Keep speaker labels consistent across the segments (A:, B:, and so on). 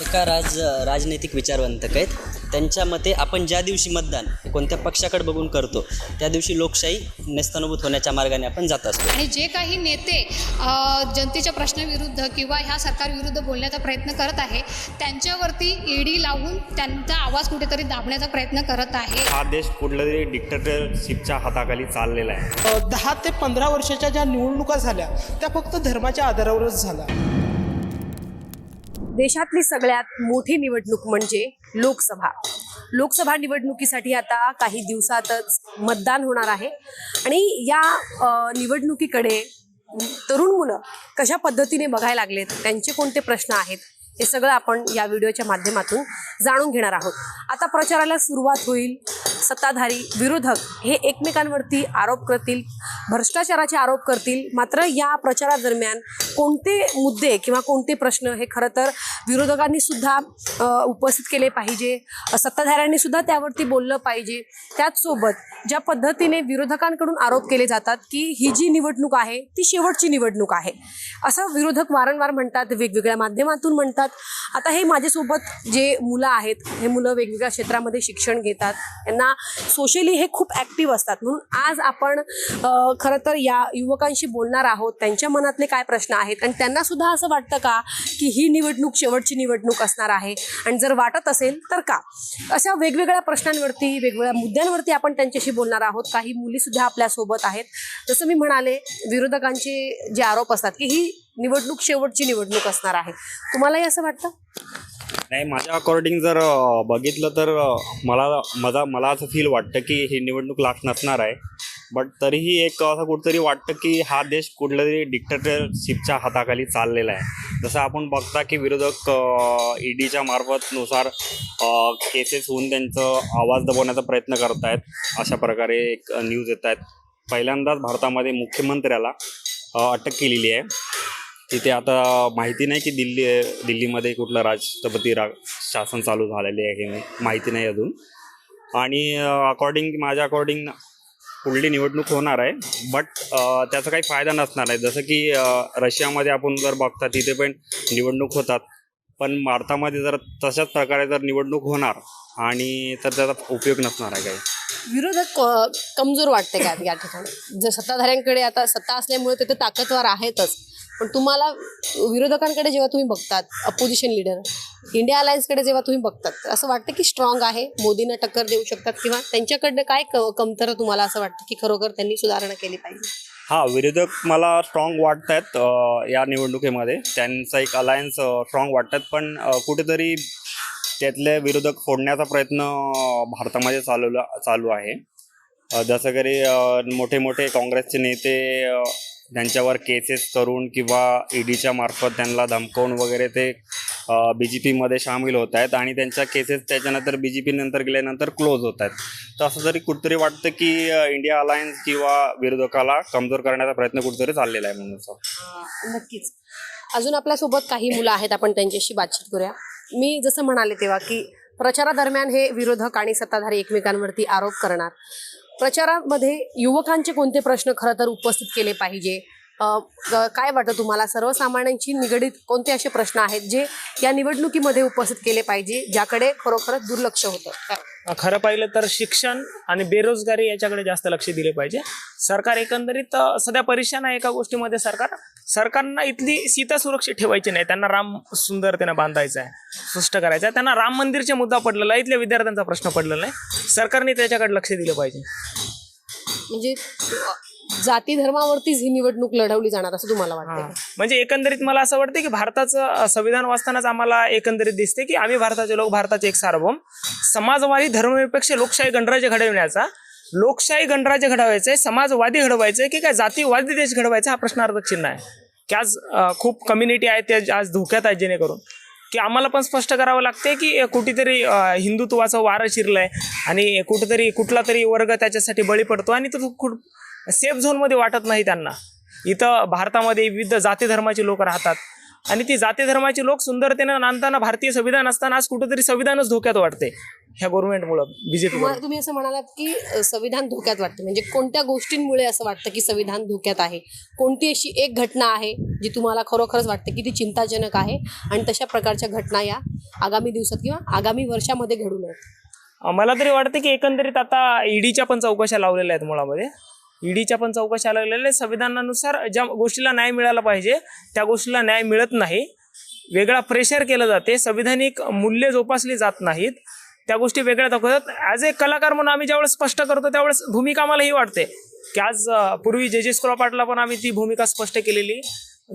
A: एका राज राजनैतिक विचारवंतक आहेत. त्यांच्या मते आपण ज्या दिवशी मतदान हे कोणत्या पक्षाकडे बघून करतो त्या दिवशी लोकशाही नेस्तनुभूत होण्याच्या मार्गाने आपण जात असतो.
B: आणि जे काही नेते जनतेच्या प्रश्नाविरुद्ध किंवा ह्या सरकारविरुद्ध बोलण्याचा प्रयत्न करत आहे त्यांच्यावरती ईडी लावून त्यांचा आवाज कुठेतरी दाबण्याचा प्रयत्न करत आहे.
C: हा देश कुठल्या तरी डिक्टेटरशिपच्या हाताखाली चाललेला आहे.
D: दहा ते पंधरा वर्षाच्या ज्या निवडणुका झाल्या त्या फक्त धर्माच्या आधारावरच झाल्या.
E: देशातली सगळ्यात मोठी निवडणूक म्हणजे लोकसभा. लोकसभा निवडणुकीसाठी आता काही दिवसातच मतदान होणार आहे. आणि या निवडणुकीकडे तरुण मुलं कशा पद्धतीने बघायला लागलेत? त्यांचे कोणते प्रश्न आहेत? हे सगळं आपण या व्हिडिओच्या माध्यमातून जाणून घेणार आहोत. आता प्रचाराला सुरुवात होईल. सत्ताधारी विरोधक हे एकमेकांवरती आरोप करतील भ्रष्टाचाराचे आरोप करतील. मात्र या प्रचारादरम्यान कोणते मुद्दे किंवा कोणते प्रश्न हे खरं तर विरोधकांनी सुद्धा उपस्थित केले पाहिजे. सत्ताधाऱ्यांनी सुद्धा त्यावरती बोललं पाहिजे. त्याचसोबत ज्या पद्धतीने विरोधकांकडून आरोप केले जातात की ही जी निवडणूक आहे ती शेवटची निवडणूक आहे. असं विरोधक वारंवार म्हणतात वेगवेगळ्या माध्यमातून म्हणतात आता हे माझ्यासोबत जे मुलं आहेत हे मुलं वेगवेगळ्या क्षेत्रामध्ये शिक्षण घेतात. त्यांना सोशली हे खूप ॲक्टिव्ह असतात. म्हणून आज आपण खरं तर या युवकांशी बोलणार आहोत. त्यांच्या मनातले काय प्रश्न आहेत? आणि त्यांना सुद्धा असं वाटतं का की ही निवडणूक शेवटची निवडणूक असणार आहे? आणि जर वाटत असेल तर का? अशा वेगवेगळ्या प्रश्नांवरती वेगवेगळ्या मुद्द्यांवरती आपण त्यांच्याशी बोलणार आहोत. काही मुलीसुद्धा आपल्यासोबत आहेत. जसं मी म्हणाले विरोधकांचे जे आरोप असतात की ही निवडणूक शेवटची निवडणूक असणार आहे. तुम्हालाही असं वाटतं?
C: नाही माझ्या अकॉर्डिंग जर बघितलं तर मला माझा मला असं फील वाटतं की ही निवडणूक लास्ट नसणार आहे. बट तरीही एक असं कुठंतरी वाटतं की हा देश कुठल्या तरी डिक्टेटरशिपच्या हाताखाली चाललेला आहे. जसं आपण बघता की विरोधक ईडीच्या डीच्या मार्फतनुसार केसेस होऊन त्यांचं आवाज दबवण्याचा प्रयत्न करत आहेत अशा प्रकारे एक न्यूज येत आहेत पहिल्यांदाच भारतामध्ये मुख्यमंत्र्याला अटक केलेली आहे. तिथे आता माहिती नाही की दिल्ली दिल्लीमध्ये कुठलं राष्ट्रपती रा शासन चालू झालेले आहे की नाही. माहिती नाही अजून. आणि अकॉर्डिंग माझ्या अकॉर्डिंग पुढली निवडणूक होणार आहे. बट त्याचा काही फायदा नसणार आहे. जसं की रशियामध्ये आपण जर बघता तिथे पण निवडणूक होतात. पण भारतामध्ये जर तशाच प्रकारे जर निवडणूक होणार आणि तर त्याचा उपयोग नसणार आहे काही.
E: विरोधक कमजोर वाटते का या ठिकाणी? जर सत्ताधाऱ्यांकडे आता सत्ता असल्यामुळे तिथे तर ताकदवार आहेतच. पण तुम्हाला विरोधकांकडे जेव्हा तुम्ही बघतात अपोजिशन लीडर इंडिया अलायन्सकडे जेव्हा तुम्ही बघतात असं वाटतं की स्ट्रॉंग आहे मोदींना टक्कर देऊ शकतात किंवा त्यांच्याकडनं काय क कमतर तुम्हाला असं वाटतं की खरोखर त्यांनी सुधारणा केली पाहिजे?
C: हा विरोधक मला स्ट्रॉंग वाटत आहेत या निवडणुकीमध्ये. त्यांचा एक अलायन्स स्ट्रॉंग वाटतात पण कुठेतरी त्यातले विरोधक फोडण्याचा प्रयत्न भारतामध्ये चालवला चालू आहे. जसं काही मोठे मोठे काँग्रेसचे नेते त्यांच्यावर केसेस करून किंवा ईडीच्या मार्फत त्यांना धमकवून वगैरे ते बी जे पीमध्ये सामील होत आहेत आणि त्यांच्या केसेस त्याच्यानंतर बी जे पी नंतर गेल्यानंतर क्लोज होत आहेत. तर असं जरी कुठतरी वाटतं की इंडिया अलायन्स किंवा विरोधकाला कमजोर करण्याचा प्रयत्न कुठेतरी चाललेला आहे म्हणून
E: नक्कीच. अजून आपल्यासोबत काही मुलं आहेत आपण त्यांच्याशी बातचीत करूया. मी जसं म्हणाले तेव्हा की प्रचारादरम्यान हे विरोधक आणि सत्ताधारी एकमेकांवरती आरोप करणार. प्रचारामध्ये युवकांचे कोणते प्रश्न खरं तर उपस्थित केले पाहिजे? काय वाटतं तुम्हाला? सर्वसामान्यांशी निगडीत कोणते असे प्रश्न आहेत जे या निवडणुकीमध्ये उपस्थित केले पाहिजे ज्याकडे खरोखरच दुर्लक्ष होतं?
F: खरं पाहिलं तर शिक्षण आणि बेरोजगारी याच्याकडे जास्त लक्ष दिले पाहिजे. सरकार एकंदरीत सध्या परेशान आहे एका गोष्टीमध्ये सरकार. सरकारना इथली सीता सुरक्षित ठेवायची नाही. त्यांना राम सुंदरतेनं बांधायचं आहे सुष्ट करायचं आहे. त्यांना राम मंदिरचा मुद्दा पडलेला आहे. इथल्या विद्यार्थ्यांचा प्रश्न पडलेला नाही. सरकारने त्याच्याकडे लक्ष दिलं पाहिजे.
E: म्हणजे जाती धर्मावरतीच ही निवडणूक लढवली जाणार असं तुम्हाला वाटतं?
F: म्हणजे एकंदरीत मला असं वाटतं की भारताचं संविधान वाचतानाच आम्हाला एकंदरीत दिसते की आम्ही भारताचे लोक भारताचे एक सार्वभौम. समाजवादी धर्मनिरपेक्ष लोकशाही गणराज्य घडविण्याचा. लोकशाही गणराज्य घडवायचं आहे समाजवादी घडवायचं आहे की काय जातीवादी देश घडवायचा हा प्रश्नार्थक चिन्ह आहे. की आज खूप कम्युनिटी आहे ते आज धोक्यात आहेत जेणेकरून. की आम्हाला पण स्पष्ट करावं लागते की कुठेतरी हिंदुत्वाचं वारं शिरलंय आणि कुठेतरी कुठला तरी वर्ग त्याच्यासाठी बळी पडतो आणि तो सेफ झोनमध्ये वाटत नाही त्यांना. इथं भारतामध्ये विविध जाती धर्माचे लोक राहतात. आणि ती जाती धर्माचे लोक सुंदरतेनं नांदताना भारतीय संविधान असताना आज कुठेतरी संविधानच धोक्यात वाटते. ह्या गव्हर्नमेंटमुळं बीजेपी
E: तुम्हा- असं म्हणालात की संविधान धोक्यात वाटतं. म्हणजे कोणत्या गोष्टींमुळे असं वाटतं की संविधान धोक्यात आहे? कोणती अशी एक घटना आहे जी तुम्हाला खरोखरच वाटते की ती चिंताजनक आहे? आणि तशा प्रकारच्या घटना या आगामी दिवसात किंवा आगामी वर्षामध्ये घडू नयेत.
F: मला तरी वाटतं की एकंदरीत आता ईडीच्या पण चौकशा लावलेल्या आहेत मुळामध्ये. ईडीच्या पण चौकशा लागलेल्या संविधानानुसार ज्या गोष्टीला न्याय मिळाला पाहिजे त्या गोष्टीला न्याय मिळत नाही. वेगळा प्रेशर केलं जाते संविधानिक मूल्य जोपासली जात नाहीत. त्या गोष्टी वेगळ्या दाखवतात. ॲज ए कलाकार म्हणून आम्ही ज्यावेळेस स्पष्ट करतो त्यावेळेस भूमिका आम्हाला ही वाटते की आज पूर्वी जे जे स्क्रॉपाटला पण आम्ही ती भूमिका स्पष्ट केलेली.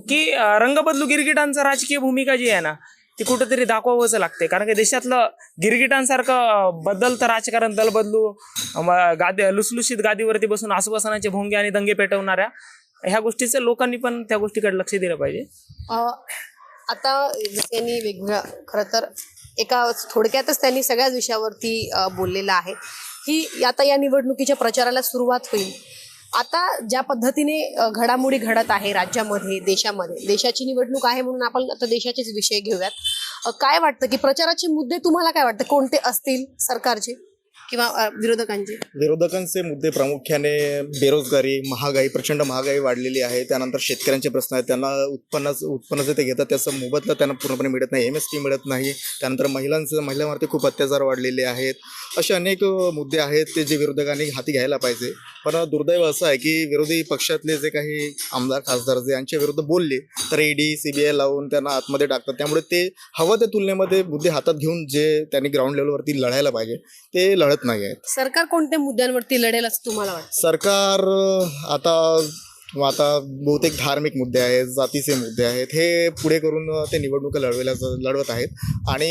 F: की रंगबदलू रंग गिरगिटांचं राजकीय भूमिका जी आहे ना ती कुठंतरी दाखवावंच लागते कारण की देशातलं गिरगिटांसारखं बदलतं राजकारण दल बदलू गादी लुसलुशीत गादीवरती बसून आसुबासनाचे भोंगे आणि दंगे पेटवणाऱ्या ह्या गोष्टीचं लोकांनी पण त्या गोष्टीकडे लक्ष दिलं पाहिजे.
E: आता यांनी वेगवेगळ्या खरं तर एका थोडक्यातच त्यांनी सगळ्याच विषयावरती बोललेलं आहे. ही आता या निवडणुकीच्या प्रचाराला सुरुवात होईल. आता ज्या पद्धतीने घडामोडी घडत आहे राज्यामध्ये देशामध्ये देशाची निवडणूक आहे म्हणून आपण आता देशाचेच विषय घेऊयात. काय वाटतं की प्रचाराचे मुद्दे तुम्हाला काय वाटतं? कोणते असतील सरकारचे? किंवा अ, विरोधकांचे?
G: विरोधकांचे मुद्दे प्रामुख्याने बेरोजगारी महागाई प्रचंड महागाई वाढलेली आहे. त्यानंतर शेतकऱ्यांचे प्रश्न आहेत. त्यांना उत्पन्नाचं उत्पन्न ते घेतात. त्याचं मोबदला त्यांना पूर्णपणे मिळत नाही. एम एस टी मिळत नाही. त्यानंतर महिलांचं महिलांवरती खूप अत्याचार वाढलेले आहेत. असे अनेक अ, मुद्दे आहेत ते जे विरोधकांनी हाती घ्यायला पाहिजे. पण दुर्दैव असं आहे की विरोधी पक्षातले जे काही आमदार खासदार जे यांच्या विरुद्ध बोलले तर ईडी सी बी आय लावून त्यांना आतमध्ये टाकतात. त्यामुळे ते हवं त्या तुलनेमध्ये मुद्दे हातात घेऊन जे त्यांनी ग्राउंड लेवलवरती लढायला पाहिजे. ते लढ लढत नाही आहेत
E: सरकार कोणत्या मुद्द्यांवरती लढेल असं तुम्हाला वाटतं?
G: सरकार अ, मग आता बहुतेक धार्मिक मुद्दे आहेत जातीचे मुद्दे आहेत हे पुढे करून ते निवडणुका लढवायला लढवत आहेत. आणि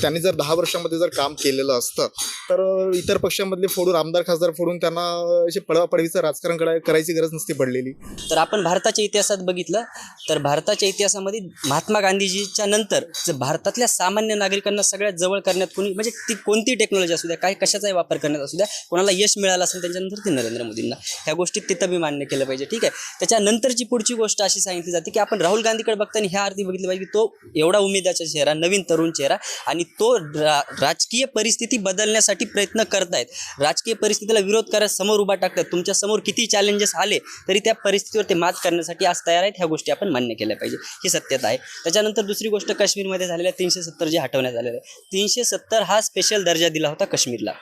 G: त्यांनी जर दहा वर्षामध्ये जर काम केलेलं असतं तर इतर पक्षामधले फोडून आमदार खासदार फोडून त्यांना असे पळवापळवीचं राजकारण करा करायची गरज नसती पडलेली.
A: तर आपण भारताच्या इतिहासात बघितलं तर भारताच्या इतिहासामध्ये महात्मा गांधीजीच्या नंतर जर भारतातल्या सामान्य नागरिकांना सगळ्यात जवळ करण्यात कोणी म्हणजे ती कोणती टेक्नॉलॉजी असू द्या काय कशाचाही वापर करण्यात असू द्या कोणाला यश मिळालं असेल त्याच्यानंतर ते नरेंद्र मोदींना. ह्या गोष्टीत तिथं मी मान्य केलं पाहिजे. ठीक आहे? त्याच्यानंतरची पुढची गोष्ट अशी सांगितली जाते की आपण राहुल गांधीकडे बघताना ह्या अर्थी बघितलं पाहिजे की तो एवढा उमेदाचा चेहरा नवीन तरुण चेहरा आणि तो रा राजकीय परिस्थिती बदलण्यासाठी प्रयत्न करतायत. राजकीय परिस्थितीला विरोध करत समोर उभा टाकतात. तुमच्यासमोर किती चॅलेंजेस आले तरी त्या परिस्थितीवर ते मात करण्यासाठी आज तयार आहेत ह्या गोष्टी आपण मान्य केल्या पाहिजे. ही सत्यता आहे. त्याच्यानंतर दुसरी गोष्ट काश्मीरमध्ये झालेल्या तीनशे सत्तर जे हटवण्यात आलेलं आहे. तीनशे सत्तर हा स्पेशल दर्जा दिला होता काश्मीरला.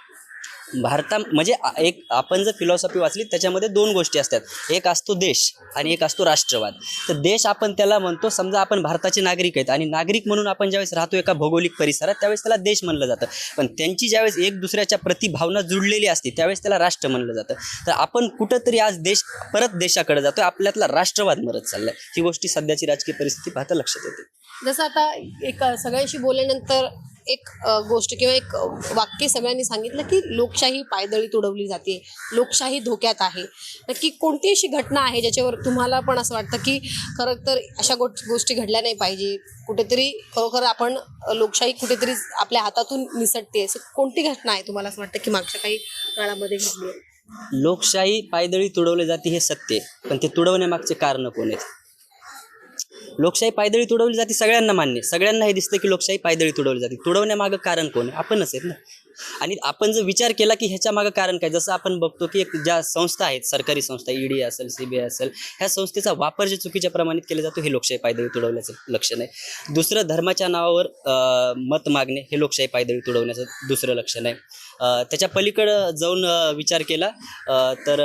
A: भारता म्हणजे एक आपण जर फिलॉसॉफी वाचली त्याच्यामध्ये दोन गोष्टी असतात. एक असतो देश आणि एक असतो राष्ट्रवाद. तर देश आपण त्याला म्हणतो समजा आपण भारताचे नागरिक आहेत आणि नागरिक म्हणून आपण ज्यावेळेस राहतो एका भौगोलिक परिसरात त्यावेळेस त्याला देश म्हणलं जातं. पण त्यांची ज्यावेळेस एक दुसऱ्याच्या प्रति भावना जुळलेली असते त्यावेळेस त्याला राष्ट्र म्हणलं जातं. तर आपण कुठंतरी आज देश परत देशाकडे जातो आपल्यातला राष्ट्रवाद मरत चाललाय. ही गोष्टी सध्याची राजकीय परिस्थिती पाहता लक्षात येते.
E: जसं आता एक सगळ्यांशी बोलल्यानंतर एक गोष्ट किंवा एक वाक्य सगळ्यांनी सांगितलं की लोकशाही पायदळी तुडवली जाते लोकशाही धोक्यात आहे. नक्की कोणती अशी घटना आहे ज्याच्यावर तुम्हाला पण असं वाटतं की खरं तर अशा गो गोष्टी घडल्या नाही पाहिजे कुठेतरी खरोखर आपण लोकशाही कुठेतरी आपल्या हातातून निसटते असं कोणती घटना आहे तुम्हाला असं वाटतं की मागच्या काही काळामध्ये घडली?
A: लोकशाही पायदळी तुडवली जाते हे सत्य पण ते तुडवण्यामागचे कारण कोण आहेत? लोकशाही पायदळी तुडवली जाते सगळ्यांना मान्य. सगळ्यांना हे दिसतं की लोकशाही पायदळी तुडवली जाते. तुडवण्यामागं कारण कोण आहे? आपणच आहेत ना. आणि आपण जर विचार केला की ह्याच्या मागं कारण काय? जसं आपण बघतो की एक ज्या संस्था आहेत सरकारी संस्था ईडी असेल सीबीआय असेल ह्या संस्थेचा वापर जे चुकीच्या प्रमाणित केला जातो हे लोकशाही पायदळी तुडवण्याचं लक्षण आहे दुसरं धर्माच्या नावावर मत मागणे हे लोकशाही पायदळी तुडवण्याचं दुसरं लक्षण आहे त्याच्या पलीकडं जाऊन विचार केला. तर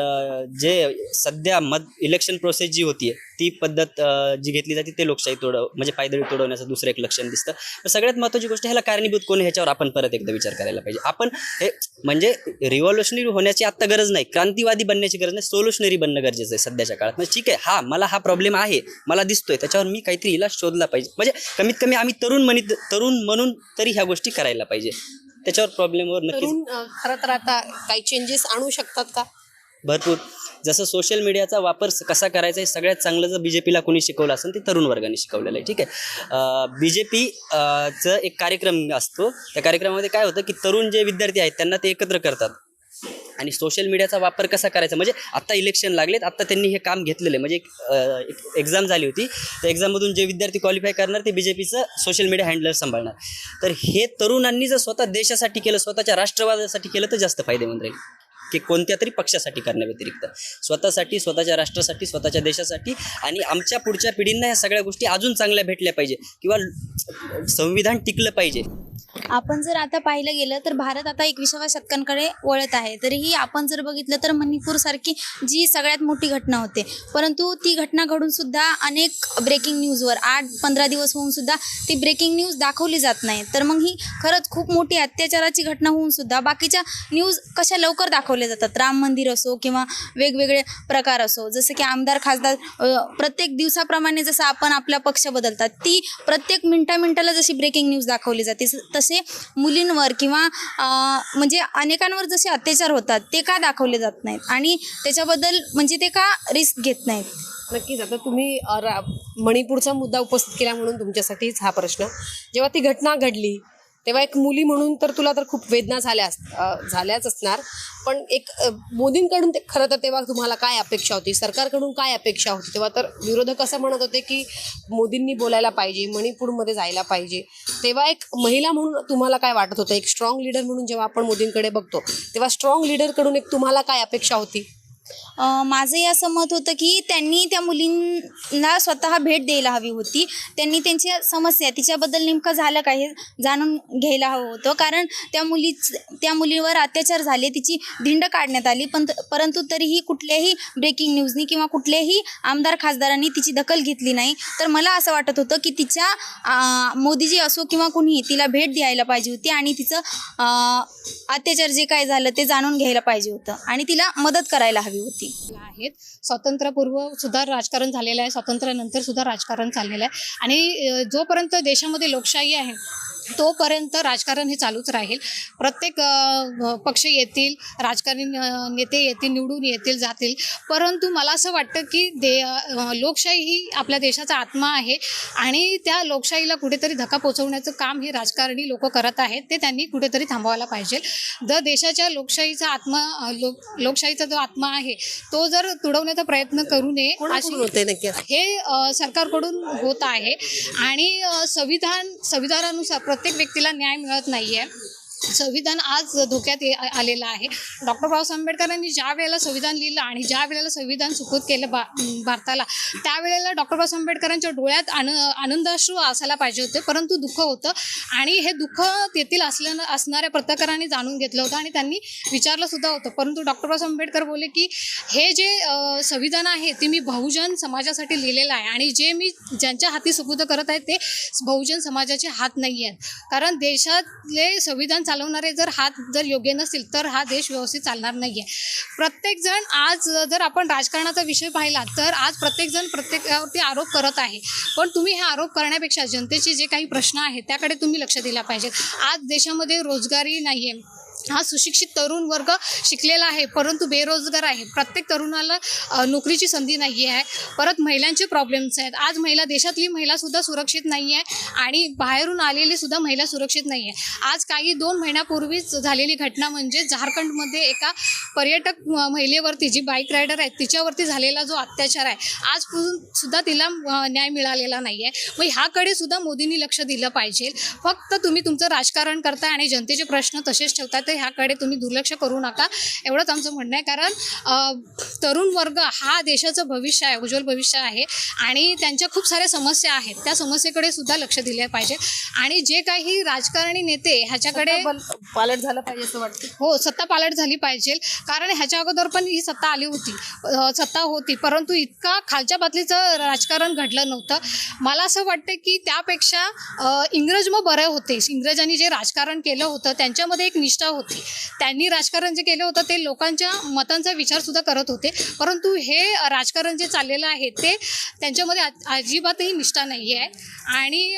A: जे सध्या मत इलेक्शन प्रोसेस जी होती ती पद्धत जी घेतली जाते ते लोकशाही तोडव म्हणजे पायदळी तोडवण्याचं दुसरं एक लक्षण दिसतं. तर सगळ्यात महत्त्वाची गोष्ट ह्याला कारणीभूत कोण ह्याच्यावर आपण परत एकदा विचार करायला पाहिजे. आपण हे म्हणजे रिव्हॉल्युशनरी होण्याची आत्ता गरज नाही क्रांतिवादी बनण्याची गरज नाही सोल्युशनरी बनणं गरजेचं आहे सध्याच्या काळात. म्हणजे ठीक आहे हा मला हा प्रॉब्लेम आहे मला दिसतोय त्याच्यावर मी काहीतरी हिला शोधला पाहिजे. म्हणजे कमीत कमी आम्ही तरुण म्हणित तरुण म्हणून तरी ह्या गोष्टी करायला पाहिजे. त्याच्यावर प्रॉब्लेमवर नक्कीच.
E: अ, खरं तर आता काही चेंजेस आणू शकतात का?
A: भरपूर. जसं सोशल मीडियाचा वापर कसा करायचा हे सगळ्यात चांगलं जर बी जे पीला कोणी शिकवलं असेल ते तरुण वर्गाने शिकवलेलं आहे. ठीक आहे. बी जे पी चं एक कार्यक्रम असतो. त्या कार्यक्रमामध्ये काय होतं की तरुण जे विद्यार्थी आहेत त्यांना ते एकत्र करतात. आणि सोशल मीडियाचा वापर कसा करायचा? म्हणजे आत्ता इलेक्शन लागलेत आत्ता त्यांनी हे काम घेतलेलं आहे. म्हणजे एक, एक्झाम झाली होती. त्या एक्झाममधून जे विद्यार्थी क्वालिफाय करणार ते B J पीचं social media handler सांभाळणार. तर हे तरुणांनी जर स्वतः देशासाठी केलं स्वतःच्या राष्ट्रवादासाठी केलं तर जास्त फायदेमंद राहील. की कोणत्या तरी पक्षासाठी करण्याव्यतिरिक्त स्वतःसाठी स्वतःच्या राष्ट्रासाठी स्वतःच्या देशासाठी आणि आमच्या पुढच्या पिढींना ह्या सगळ्या गोष्टी अजून चांगल्या भेटल्या पाहिजे किंवा संविधान टिकलं पाहिजे.
H: आपण जर आता पाहिलं गेलं तर भारत आता एकविसाव्या शतकांकडे वळत आहे. तरीही आपण जर बघितलं तर मणिपूर सारखी जी सगळ्यात मोठी घटना होते. परंतु ती घटना घडून सुद्धा अनेक ब्रेकिंग न्यूजवर आठ पंधरा दिवस होऊन सुद्धा ती ब्रेकिंग न्यूज दाखवली जात नाही. तर मग ही खरंच खूप मोठी अत्याचाराची घटना होऊन सुद्धा बाकीच्या न्यूज कशा लवकर दाखवल्या दाखवले जातात. राम मंदिर असो किंवा वेगवेगळे प्रकार असो. जसं की आमदार खासदार प्रत्येक दिवसाप्रमाणे जसं आपण आपला पक्ष बदलतात ती प्रत्येक मिनटा मिनटाला जशी ब्रेकिंग न्यूज दाखवली जाते तसे मुलींवर किंवा म्हणजे अनेकांवर जसे अत्याचार होतात ते का दाखवले जात नाहीत? आणि त्याच्याबद्दल म्हणजे ते का रिस्क घेत नाहीत?
E: नक्कीच. आता तुम्ही रा- मणिपूरचा मुद्दा उपस्थित केला म्हणून तुमच्यासाठीच हा प्रश्न. जेव्हा ती घटना घडली तेव्हा एक मुली म्हणून तर तुला तर खूप वेदना झाल्या अस- झाल्याच असणार. पण एक मोदींकडून ते खरं तर तेव्हा तुम्हाला काय अपेक्षा होती? सरकारकडून काय अपेक्षा होती? तेव्हा तर विरोधक असं म्हणत होते की मोदींनी बोलायला पाहिजे मणिपूरमध्ये जायला पाहिजे. तेव्हा एक महिला म्हणून तुम्हाला काय वाटत होतं? एक स्ट्रॉंग लीडर म्हणून जेव्हा आपण मोदींकडे बघतो तेव्हा स्ट्रॉंग लीडरकडून एक तुम्हाला काय अपेक्षा होती?
H: माझं माझंही असं मत होतं की त्यांनी त्या मुलींना स्वतः भेट द्यायला हवी होती. त्यांनी त्यांच्या समस्या तिच्याबद्दल नेमकं झालं काय हे जाणून घ्यायला हवं होतं. कारण त्या मुली त्या मुलीवर अत्याचार झाले तिची धिंड काढण्यात आली. पण परंतु तरीही कुठल्याही ब्रेकिंग न्यूजनी किंवा कुठल्याही आमदार खासदारांनी तिची दखल घेतली नाही. तर मला असं वाटत होतं की तिच्या मोदीजी असो किंवा कुणीही तिला भेट द्यायला पाहिजे होती आणि तिचं अत्याचार जे काय झालं ते जाणून घ्यायला पाहिजे होतं. आणि तिला मदत करायला हवी. होती.
B: आहेत. स्वातंत्र्यपूर्व सुद्धा राजकारण झालेलं आहे. स्वातंत्र्यानंतर सुद्धा राजकारण चाललेलं आहे. आणि जोपर्यंत देशामध्ये लोकशाही आहे तोपर्यंत राजकारण हे चालूच राहील. प्रत्येक पक्ष येतील राजकारणी नेते येतील निवडून येतील जातील. परंतु मला असं वाटतं की दे लोकशाही ही आपल्या देशाचा आत्मा आहे आणि त्या लोकशाहीला कुठेतरी धक्का पोचवण्याचं काम हे राजकारणी लोक करत आहेत. ते त्यांनी कुठेतरी थांबवायला पाहिजे. जर देशाच्या लोकशाहीचा आत्मा लोक लोकशाहीचा जो आत्मा आहे तो जर तुडवण्याचा प्रयत्न करू नये
E: कोणाकडून
B: अशी
E: होते नक्की?
B: हे सरकारकडून होत आहे. आणि संविधान संविधानानुसार प्रत्येक व्यक्तीला न्याय मिळत नाही आहे संविधान आज धोक्यात ये- आलेलं आहे. डॉक्टर बाबासाहेब आंबेडकरांनी ज्या वेळेला संविधान लिहिलं आणि ज्या वेळेला संविधान सुखूत केलं बा भारताला त्यावेळेला डॉक्टर बाबासाहेब आंबेडकरांच्या डोळ्यात आन आनंदाश्रू असायला पाहिजे होते परंतु दुःख होतं. आणि हे दुःख तेथील असल्या असणाऱ्या पत्रकारांनी जाणून घेतलं होतं आणि त्यांनी विचारलं सुद्धा होतं. परंतु डॉक्टर बाबासाहेब आंबेडकर बोलले की हे जे संविधान आहे ते मी बहुजन समाजासाठी लिहिलेलं आहे आणि जे मी ज्यांच्या हाती सुपूर्द करत आहे ते बहुजन समाजाचे हात नाही आहेत कारण देशातले संविधान चालवणारे जर हात जर योग्य नसतील तर हा देश व्यवस्थित चालणार नाही आहे प्रत्येकजण आज जर आपण राजकारणाचा विषय पाहिला तर आज प्रत्येकजण प्रत्येकावरती आरोप करत आहे. पण तुम्ही हे आरोप करण्यापेक्षा जनतेचे जे काही प्रश्न आहेत त्याकडे तुम्ही लक्ष दिला पाहिजे. आज देशामध्ये रोजगारी नाही आहे हा सुशिक्षित तरुण वर्ग शिकलेला आहे परंतु बेरोजगार आहे. प्रत्येक तरुणाला नोकरीची संधी नाही आहे. परत महिलांचे प्रॉब्लेम्स आहेत. आज महिला देशातली महिलासुद्धा सुरक्षित नाही आहे आणि बाहेरून आलेली सुद्धा महिला सुरक्षित नाही आहे. आज काही दोन महिन्यापूर्वीच झालेली घटना म्हणजे झारखंडमध्ये एका पर्यटक महिलेवरती जी बाईक रायडर आहे तिच्यावरती झालेला जो अत्याचार आहे आज सुद्धा तिला न्याय मिळालेला नाही आहे. मग ह्याकडे सुद्धा मोदींनी लक्ष दिलं पाहिजे. फक्त तुम्ही तुमचं राजकारण करताय आणि जनतेचे प्रश्न तसेच ठेवताय ते ह्याकडे तुम्ही दुर्लक्ष करू नका. एवढंच आमचं म्हणणं आहे. कारण तरुण वर्ग हा देशाचं भविष्य आहे उज्ज्वल भविष्य आहे आणि त्यांच्या खूप साऱ्या समस्या आहेत. त्या समस्येकडे सुद्धा लक्ष दिले पाहिजे. आणि जे काही राजकारणी नेते ह्याच्याकडे
E: पालट झालं पाहिजे असं वाटतं.
B: हो सत्ता पालट झाली पाहिजे. कारण ह्याच्या अगोदर पण ही सत्ता आली होती. सत्ता होती. परंतु इतका खालच्या पातळीचं राजकारण घडलं नव्हतं. मला असं वाटतं की त्यापेक्षा इंग्रज मग बरे होते. इंग्रजांनी जे राजकारण केलं होतं त्यांच्यामध्ये एक निष्ठा होती. त्यांनी राजकारण जे केलं होतं ते लोकांच्या मतांचा विचारसुद्धा करत होते. परंतु हे राजकारण जे चाललेलं आहे ते त्यांच्यामध्ये अजिबातही निष्ठा नाही आहे आणि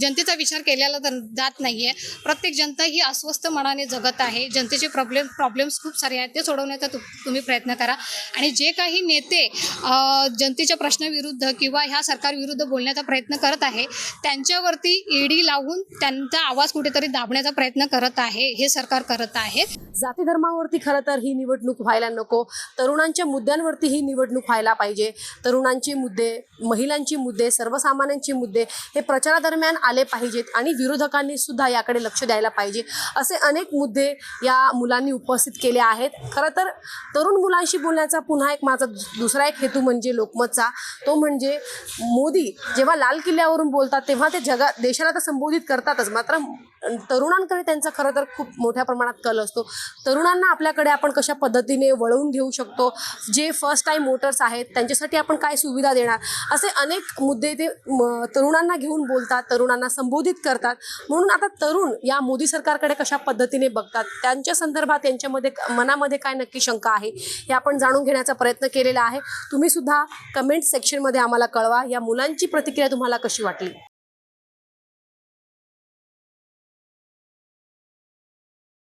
B: जनतेचा विचार केलेला तर जात नाही आहे प्रत्येक जनता ही अस्वस्थ मनाने जगत आहे. जनतेचे प्रॉब्लेम प्रॉब्लेम्स खूप सारे आहेत. ते सोडवण्याचा तु तुम्ही प्रयत्न करा. आणि जे काही नेते जनतेच्या प्रश्नाविरुद्ध किंवा ह्या सरकारविरुद्ध बोलण्याचा प्रयत्न करत आहे त्यांच्यावरती ईडी लावून त्यांचा आवाज कुठेतरी दाबण्याचा प्रयत्न करत आहे. हे सरकार करत आहे.
E: जाती धर्मावरती खरं तर ही निवडणूक व्हायला नको. तरुणांच्या मुद्द्यांवरती ही निवडणूक व्हायला पाहिजे. तरुणांचे मुद्दे महिलांचे मुद्दे सर्वसामान्यांचे मुद्दे हे प्रचारादरम्यान आले पाहिजेत आणि विरोधकांनी सुद्धा याकडे लक्ष द्यायला पाहिजे. असे अनेक मुद्दे या मुलांनी उपस्थित केले आहेत. खरं तर तरुण मुलांशी बोलण्याचा पुन्हा एक माझा दुसरा एक हेतू म्हणजे लोकमतचा. तो म्हणजे मोदी जेव्हा लाल किल्ल्यावरून बोलतात तेव्हा ते जगा देशाला तर संबोधित करतातच. मात्र तरुणांकडे त्यांचा खरं तर खूप मोठ्या प्रमाणात कल असतो. तरुणांना आपल्याकडे आपण कशा पद्धतीने वळवून घेऊ शकतो? जे फर्स्ट टाईम वोटर्स आहेत त्यांच्यासाठी आपण काय सुविधा देणार? असे अनेक मुद्दे ते तरुणांना घेऊन बोलतात तरुणांना संबोधित करतात. म्हणून आता तरुण या मोदी सरकारकडे कशा पद्धतीने बघतात? त्यांच्या संदर्भात त्यांच्यामध्ये मनामध्ये काय नक्की शंका आहे? हे आपण जाणून घेण्याचा प्रयत्न केलेला आहे. तुम्ही सुद्धा कमेंट सेक्शनमध्ये आम्हाला कळवा. या मुलांची प्रतिक्रिया तुम्हाला कशी वाटली?